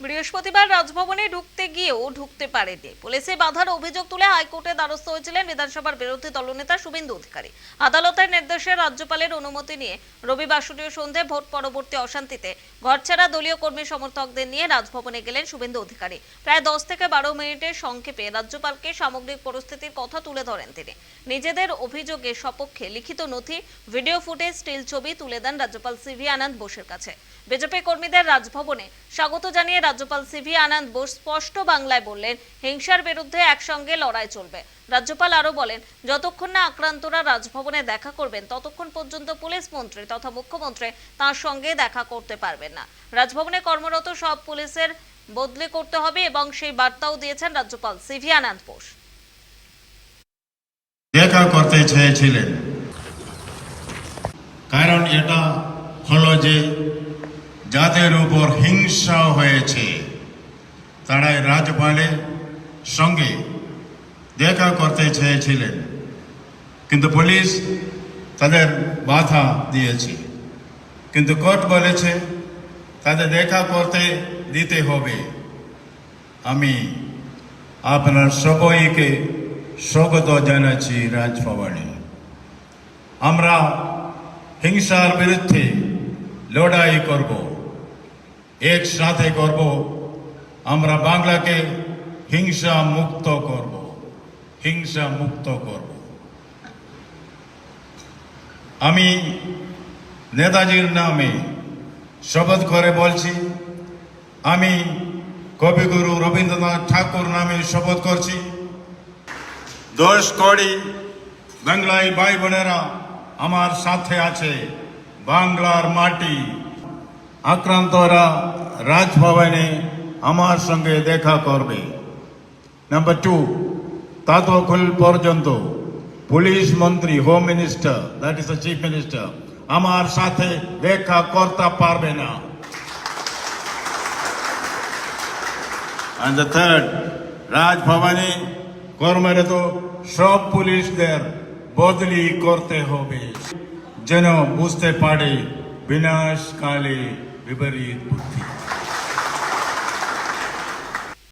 বৃহস্পতিবার রাজভবনে ঢুকতে গিয়েও ঢুকতে পারেনি। পুলিশে বাধার অভিযোগ তুলে হাইকোর্টে দ্বারস্থ হয়েছিলেন বিধানসভার বিরোধী দলনেতা শুভেন্দু অধিকারী। আদালতের নির্দেশে রাজ্যপালের অনুমতি নিয়ে রবিবার সূর্য সন্ধে ভোট পরবর্তী অশান্তিতে ঘরছাড়া দলীয় কর্মী সমর্থকদের নিয়ে রাজভবনে গেলেন শুভেন্দু অধিকারী। প্রায় দশ থেকে বারো মিনিটের সংক্ষেপে রাজ্যপালকে সামগ্রিক পরিস্থিতির কথা তুলে ধরেন তিনি। নিজেদের অভিযোগের সপক্ষে লিখিত নথি, ভিডিও ফুটেজ, স্টিল ছবি তুলে দেন রাজ্যপাল সিভি আনন্দ বোসের কাছে। বিজেপি কর্মীদের রাজভবনে স্বাগত জানিয়ে রাজ্যপাল সিভি আনন্দ বোস স্পষ্ট বাংলায় বললেন, হিংসার বিরুদ্ধে একসঙ্গে লড়াই চলবে। রাজ্যপাল আরও বলেন, যতক্ষণ না আক্রান্তরা রাজভবনে দেখা করবেন, ততক্ষণ পর্যন্ত পুলিশ মন্ত্রী তথা মুখ্যমন্ত্রী তার সঙ্গে দেখা করতে পারবেন না। রাজভবনে কর্মরত সব পুলিশের বদলি করতে হবে এবং সেই বার্তাও দিয়েছেন রাজ্যপাল সিভি আনন্দ বোস। দেখা করতে চেয়েছিলেন, কারণ এটা হলো যে যাদের উপর হিংসা হয়েছে, তারাই রাজপালের সঙ্গে দেখা করতে চেয়েছিলেন। কিন্তু পুলিশ তাদের বাধা দিয়েছে। কিন্তু কোর্ট বলেছে, তাদের দেখা করতে দিতে হবে। আমি আপনার সবাইকে স্বাগত জানাচ্ছি রাজভবনে। আমরা হিংসার বিরুদ্ধে লড়াই করব। একসাথে করব, আমরা বাংলাকে হিংসা মুক্ত করব, হিংসা মুক্ত করব। আমি নেতাজির নামে শপথ করে বলছি, আমি কবিগুরু রবীন্দ্রনাথ ঠাকুর নামে শপথ করছি। দশ কোটি বাংলায় ভাই বোনেরা আমার সাথে আছে, বাংলার মাটি। আক্রান্তরা রাজভবনে আমার সঙ্গে দেখা করবে। নাম্বার টু ততক্ষণ পর্যন্ত পুলিশ মন্ত্রী home minister that is the chief minister আমার সাথে দেখা করতে পারবে না। And the third, রাজভবনে কর্মরত সব পুলিশদের বদলি করতে হবে। যেন বুঝতে পারে বিনাশকালে విపరీత్ బుద్ధి